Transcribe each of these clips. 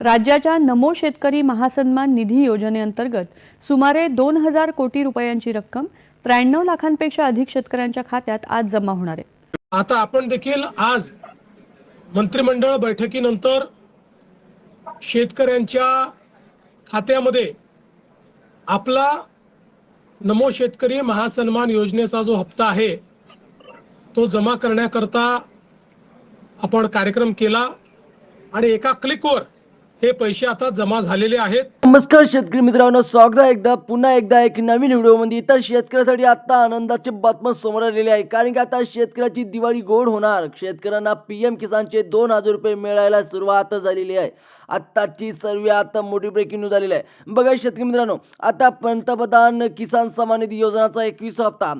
राज्याच्या नमो शेतकरी महासन्मान निधी योजनेअंतर्गत सुमारे दोन हजार कोटी रुपयांची रक्कम त्र्याण्णव लाखांपेक्षा अधिक शेतकऱ्यांच्या खात्यात आज जमा होणार आहे. आता आपण देखील आज मंत्रिमंडळ बैठकीनंतर शेतकऱ्यांच्या खात्यामध्ये आपला नमो शेतकरी महासन्मान योजनेचा जो हप्ता आहे तो जमा करण्याकरता आपण कार्यक्रम केला आणि एका क्लिकवर हे पैसे आता जमा झालेले आहेत. नमस्कार शेतकरी मित्रांनो स्वागत आहे एकदा पुन्हा एकदा एक नवीन व्हिडिओमध्ये. तर शेतकऱ्यासाठी आता आनंदाची बातमी समोर आलेली आहे. कारण की आता शेतकऱ्याची दिवाळी गोड होणार. शेतकऱ्यांना पी एम किसानचे दोन हजार रुपये मिळायला सुरुवात झालेली आहे. आत्ताची सर्वात मोठी ब्रेकिंग न्यूज आलेली आहे. बघा शेतकरी मित्रांनो आता पंतप्रधान किसान सन्मान निधी योजनाचा एकवीस हप्ता.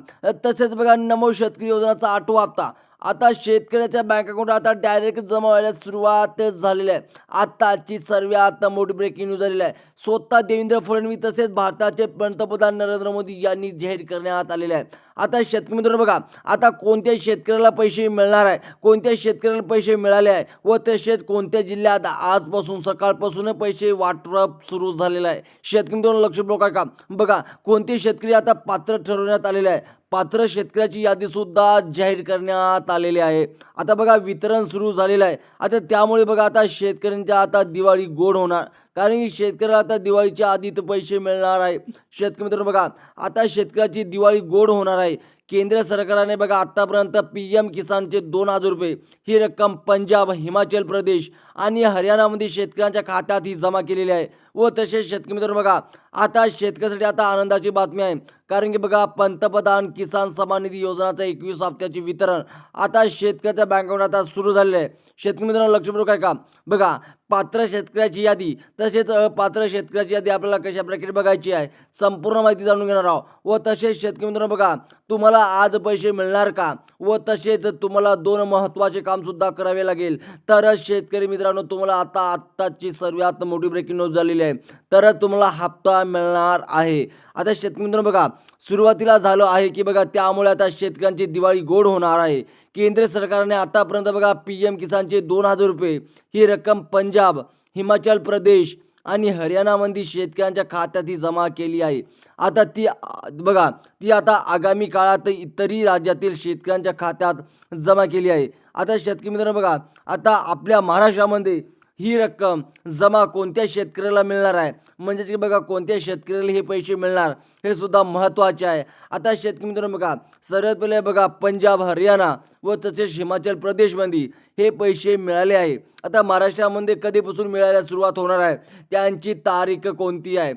तसेच बघा नमो शेतकरी योजनाचा आठवा हप्ता. आता शेतकऱ्याच्या बँक अकाउंट आता डायरेक्ट जमा व्हायला सुरुवात झालेली आहे. आताची आता मोठी ब्रेकिंग न्यूज झालेली आहे. स्वतः देवेंद्र फडणवीस तसेच भारताचे पंतप्रधान नरेंद्र मोदी यांनी जाहीर करण्यात आलेले आहे. आता शेतकरी मित्रांनो बघा आता कोणत्या शेतकऱ्याला पैसे मिळणार आहे कोणत्या शेतकऱ्याला पैसे मिळाले आहे व तसेच कोणत्या जिल्ह्यात आजपासून सकाळपासून पैसे वाटप सुरू झालेलं आहे. शेतकरी मित्रांनो लक्ष बघा का? बघा कोणते शेतकरी आता पात्र ठरवण्यात आलेले आहे? पात्र शेतकऱ्याची यादीसुद्धा जाहीर करण्यात आलेली आहे. आता बघा वितरण सुरू झालेलं आहे. आता त्यामुळे बघा आता शेतकऱ्यांच्या आता दिवाळी गोड होणार. कारण की शेतकऱ्याला आता दिवाळीच्या आधी तर पैसे मिळणार आहे. शेतकरी मित्रांनो बघा आता शेतकऱ्याची दिवाळी गोड होणार आहे. केंद्र सरकारने बघा आत्तापर्यंत पी एम किसानचे दोन हजार रुपये ही रक्कम पंजाब हिमाचल प्रदेश आणि हरियाणामध्ये शेतकऱ्यांच्या खात्यात ही जमा केलेली आहे. व तसेच शेतकरी मित्रांनो बघा आता शेतकऱ्यासाठी आता आनंदाची बातमी आहे. कारण की बघा पंतप्रधान किसान सन्मान निधी योजनाचं एकवीस हप्त्याचे वितरण आता शेतकऱ्याच्या बँकेवर आता सुरू झालेलं आहे. शेतकरी मित्रांनो लक्षपूर्वक काय का? बघा पात्र शेतकऱ्याची यादी तसेच अपात्र शेतकऱ्याची यादी आपल्याला कशा प्रकारे बघायची आहे संपूर्ण माहिती जाणून घेणार आहोत. व तसेच शेतकरी मित्रांनो बघा तुम्हाला आज पैसे मिळणार का? व तसेच तुम्हाला दोन महत्त्वाचे कामसुद्धा करावे लागेल. तरच शेतकरी मित्रांनो तुम्हाला आता आत्ताची सर्वात मोठी ब्रेकिंग न्यूज झालेली आहे तरच तुम्हाला हप्ता मिळणार आहे. आता शेतकरी मित्रांनो बघा सुरुवातीला झालं आहे की बघा त्यामुळे आता शेतकऱ्यांची दिवाळी गोड होणार आहे. केंद्र सरकारने आतापर्यंत बघा पी एम किसानचे दोन हजार रुपये ही रक्कम पंजाब हिमाचल प्रदेश आणि हरियाणामध्ये शेतकऱ्यांच्या खात्यात ही जमा केली आहे. आता ती बघा ती आता आगामी काळात इतरही राज्यातील शेतकऱ्यांच्या खात्यात जमा केली आहे. आता शेतकरी मित्रांनो बघा आता आपल्या महाराष्ट्रामध्ये ही रक्कम जमा कोणत्या शेतकऱ्याला मिळणार आहे? म्हणजेच की बघा कोणत्या शेतकऱ्याला हे पैसे मिळणार? हे सुद्धा महत्त्वाचे आहे. आता शेतकरी मित्रांनो बघा सर्वात पहिले बघा पंजाब हरियाणा व तसेच हिमाचल प्रदेशमध्ये हे पैसे मिळाले आहे. आता महाराष्ट्रामध्ये कधीपासून मिळायला सुरुवात होणार आहे? त्यांची तारीख कोणती आहे?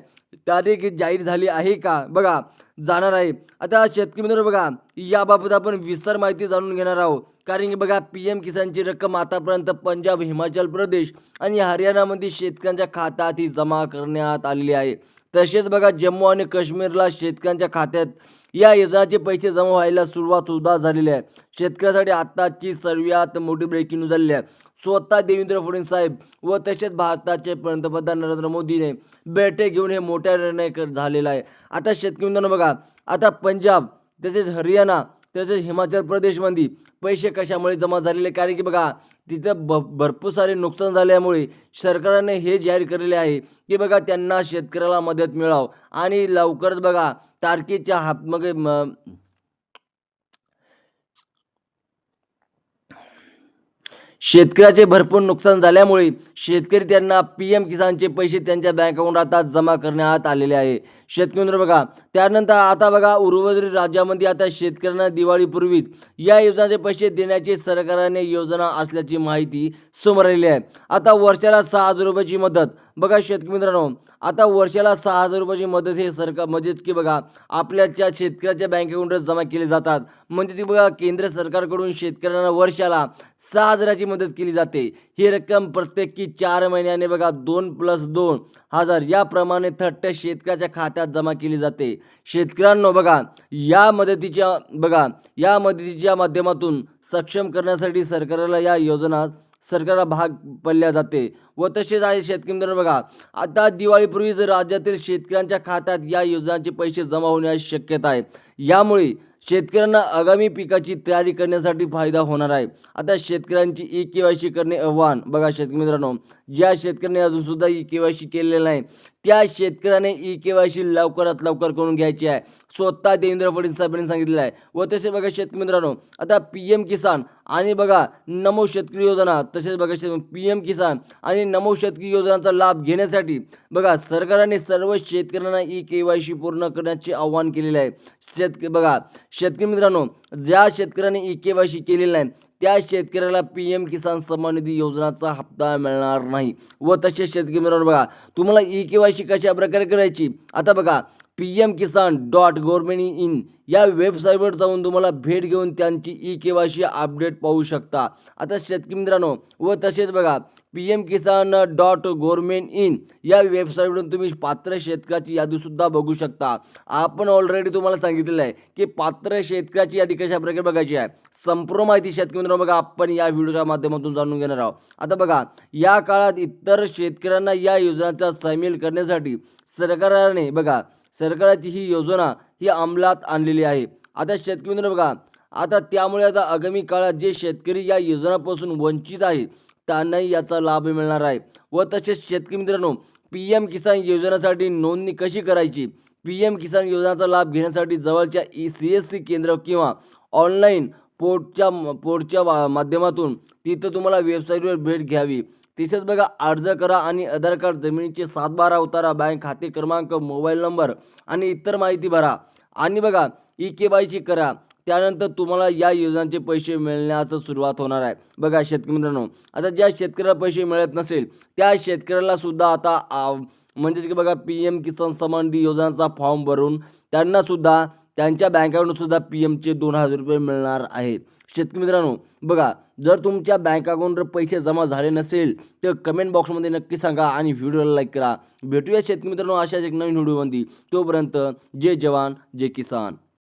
तारीख जाहीर झाली आहे का? बघा जाणार आहे. आता शेतकरी मित्र बघा याबाबत आपण विस्तार माहिती जाणून घेणार आहोत. कारण की बघा पी एम किसानची रक्कम आतापर्यंत पंजाब हिमाचल प्रदेश आणि हरियाणामध्ये शेतकऱ्यांच्या खात्यात ही जमा करण्यात आलेली आहे. तसेच बघा जम्मू आणि काश्मीरला शेतकऱ्यांच्या खात्यात या योजनाचे पैसे जमा व्हायला सुरुवात सुद्धा झालेली आहे. शेतकऱ्यासाठी आत्ताची सर्वात मोठी ब्रेकिंग न्यूज झालेली आहे. स्वतः देवेंद्र फडणवीस साहेब व तसेच भारताचे पंतप्रधान नरेंद्र मोदीने बैठक घेऊन हे मोठा निर्णय झालेला आहे. आता शेतकरी मित्रांनो बघा आता पंजाब तसेच हरियाणा तसेच हिमाचल प्रदेशमध्ये पैसे कशामुळे जमा झालेले? कारण की बघा तिथं भ भरपूर सारे नुकसान झाल्यामुळे सरकारने हे जाहीर केलेले आहे की बघा त्यांना शेतकऱ्याला मदत मिळावं. आणि लवकरच बघा तारखेच्या हात मग शेतकऱ्याचे भरपूर नुकसान झाल्यामुळे शेतकरी त्यांना पी एम किसानचे पैसे त्यांच्या बँक अकाउंट आता जमा करण्यात आलेले आहे. शेतकरी मित्र बघा त्यानंतर आता बघा उर्वरित राज्यामध्ये आता शेतकऱ्यांना दिवाळीपूर्वीच या योजनाचे पैसे देण्याची सरकारने योजना असल्याची माहिती समोर आलेली आहे. आता वर्षाला सहा हजार रुपयाची मदत बघा शेतकरी मित्रांनो आता वर्षाला सहा हजार रुपयाची मदत हे सरकार म्हणजेच की बघा आपल्याच्या शेतकऱ्याच्या बँक अकाउंटवर जमा केले जातात. म्हणजे ती बघा केंद्र सरकारकडून शेतकऱ्यांना वर्षाला सहा हजाराची मदत केली जाते. ही रक्कम प्रत्येकी चार महिन्याने बघा दोन प्लस दोन हजार याप्रमाणे थट्ट शेतकऱ्याच्या खात्यात जमा केली जाते. शेतकऱ्यांनो बघा या मदतीच्या बघा या मदतीच्या माध्यमातून सक्षम करण्यासाठी सरकारला या योजना सरकारला भाग पडल्या जाते. व तसेच आहे शेतकरी मित्रांनो बघा आता दिवाळीपूर्वीच राज्यातील शेतकऱ्यांच्या खात्यात या योजनांचे पैसे जमा होण्याची शक्यता आहे. यामुळे शेतकऱ्यांना आगामी पिकाची तयारी करण्यासाठी फायदा होणार आहे. आता शेतकऱ्यांची ई के वाय सी करणे आव्हान. बघा शेतकरी मित्रांनो ज्या शेतकऱ्यांनी अजूनसुद्धा ई के वाय सी केलेलं नाही. त्या शेतकऱ्याने ई के वाय सी लवकरात लवकर करून घ्यायची आहे. स्वतः देवेंद्र फडणवीस साहेबांनी सांगितलेलं आहे. व तसे बघा शेतकरी मित्रांनो आता पी एम किसान आणि बघा नमो शेतकरी योजना तसेच बघा शेत पी एम किसान आणि नमो शेतकरी योजनांचा लाभ घेण्यासाठी बघा सरकारने सर्व शेतकऱ्यांना ई के वाय सी पूर्ण करण्याचे आवाहन केलेले आहे. शेतक बघा शेतकरी मित्रांनो ज्या शेतकऱ्यांनी ई के वाय सी केलेलं नाही त्या शेतकऱ्याला पी एम किसान सन्मान निधी योजनाचा हप्ता मिळणार नाही. व तसेच शेतकरी मित्रांनो बघा तुम्हाला ई के वाय सी कशा प्रकारे करायची? आता बघा P M Kisan dot government in या वेबसाईटवर जाऊन तुम्हाला भेट घेऊन त्यांची E K Y C update पाहू शकता. आता शेतकरी मित्रांनो व तसेच बघा P M Kisan dot government in या वेबसाईटवरून तुम्ही पात्र शेतकऱ्याची यादीसुद्धा बघू शकता. आपण ऑलरेडी तुम्हाला सांगितलेलं आहे की पात्र शेतकऱ्याची यादी कशा प्रकारे बघायची आहे? संपूर्ण माहिती शेतकरी मित्रांनो बघा आपण या व्हिडिओच्या माध्यमातून जाणून घेणार आहोत. आता बघा या काळात इतर शेतकऱ्यांना या योजनांचा सामील करण्यासाठी सरकारने बघा सरकारची ही योजना ही अंमलात आणलेली आहे. आता शेतकरी मित्रांनो बघा आता त्यामुळे आता आगामी काळात जे शेतकरी या योजनापासून वंचित आहे त्यांनाही याचा लाभ मिळणार आहे. व तसेच शेतकरी मित्रांनो पी एम किसान योजनेसाठी नोंदणी कशी करायची? पी एम किसान योजनाचा लाभ घेण्यासाठी जवळच्या ई सी एस सी केंद्र किंवा ऑनलाईन पोर्टच्या पोर्टच्या मा- माध्यमातून तिथं तुम्हाला वेबसाईटवर भेट घ्यावी. तसेच बघा अर्ज करा आणि आधार कार्ड जमिनीचे सातबारा उतारा बँक खाते क्रमांक मोबाईल नंबर आणि इतर माहिती भरा. आणि बघा ई के वाय सी करा. त्यानंतर तुम्हाला या योजनांचे पैसे मिळण्याचं सुरुवात होणार आहे. बघा शेतकरी मित्रांनो आता ज्या शेतकऱ्याला पैसे मिळत नसेल त्या शेतकऱ्याला सुद्धा आता म्हणजेच की बघा पी एम किसान सन्मान निधी योजनाचा फॉर्म भरून त्यांनासुद्धा त्यांच्या बँकाकडून सुद्धा पी एमचे दोन हजार रुपये मिळणार आहेत. शेतकरी मित्रांनो बघा जर तुमच्या बँक अकाउंटवर पैसे जमा झाले नसेल तर कमेंट बॉक्समध्ये नक्की सांगा आणि व्हिडिओला लाईक करा. भेटूया शेतकरी मित्रांनो अशाच एक नवीन व्हिडिओमध्ये. तोपर्यंत जय जवान जय किसान.